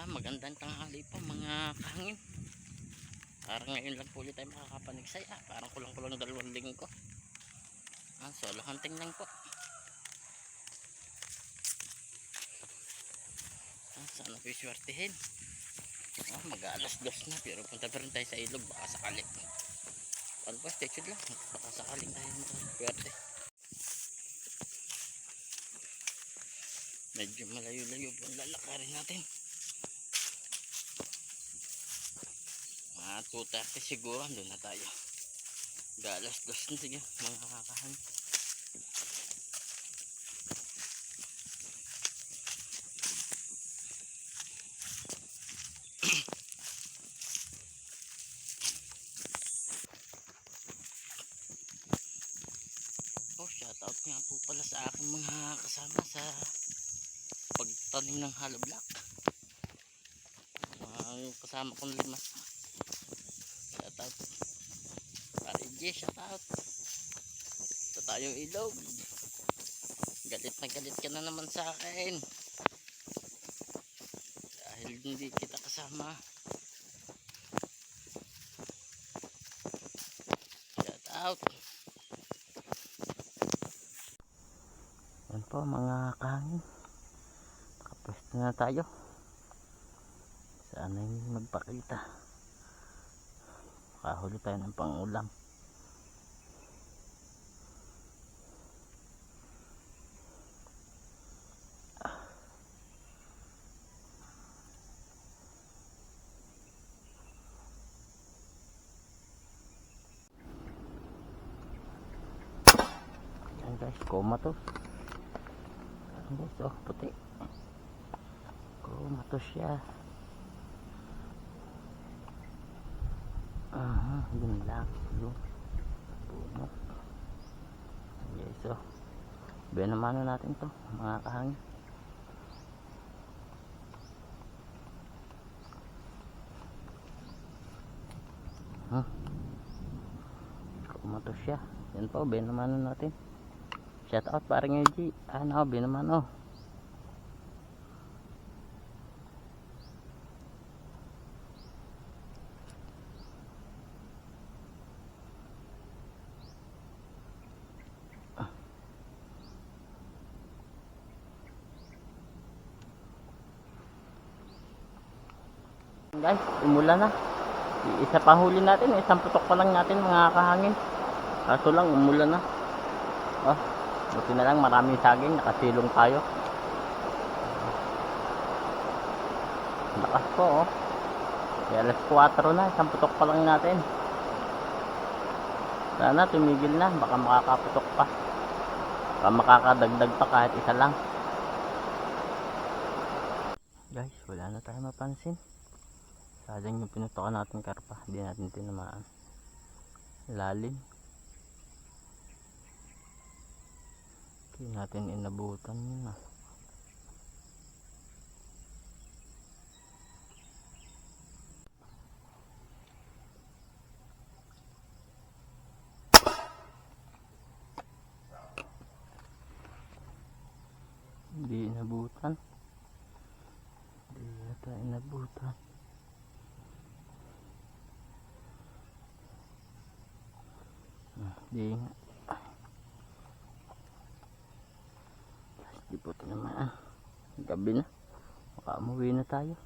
Ah, magandang tanghali po mga kahangin. Parang ngayon lang po ulit tayo makakapanigsay. Ah, parang kulang-kulang dalawang linggo. Ah, solo hunting lang po. Ah, sana po iswertihin. Ah, mag-aalas dos na pero punta pa rin tayo sa ilog baka sakali. Ano po, stay tuned lang. Baka sakaling tayo makapwerte. Medyo malayo-layo po ang lalakarin natin. Mga 2.30 siguro, doon na tayo. Galas dos na sige, mga kakahan. Oh, shoutout nga po pala sa aking mga kasama sa pagtanim ng hollow block. Ang kasama kong lima. Shoutout. Pare J, shoutout. Ito tayong ilog. Galit na galit ka na naman sa akin. Dahil hindi kita kasama. Shoutout. Yan po mga kahangin. Nakapwesto na tayo. Sana yung magpakita. Makahuli tayo ng pangulam. Yan guys, koma to. Yan guys, oh, puti. Koma to siya. Aha, yun lang. Yun. Puno. Yes, so. Benamano natin to, mga kahangin. Huh? Kumato siya. Yan po, benamano natin. Shout out parang yung G. Ano, benamano. Guys, umulan na. Isa pa huli natin, isang putok pa lang natin mga kahangin. Kaso lang, umulan na. Oh, buti na lang maraming saging, nakasilong tayo. Lakas po, oh. Alas 4 na, isang putok pa lang natin. Sana tumigil na, baka makakaputok pa. Baka makakadagdag pa kahit isa lang. Guys, wala na tayo mapansin. Sayang yung pinutokan natin karpa. Hindi natin tinamaan. Lalim. Hindi natin inabutan yun ah. Hindi inabutan. Hindi yata inabutan. Di nga. Di po ito naman. Gabi na. Baka umuwi na tayo.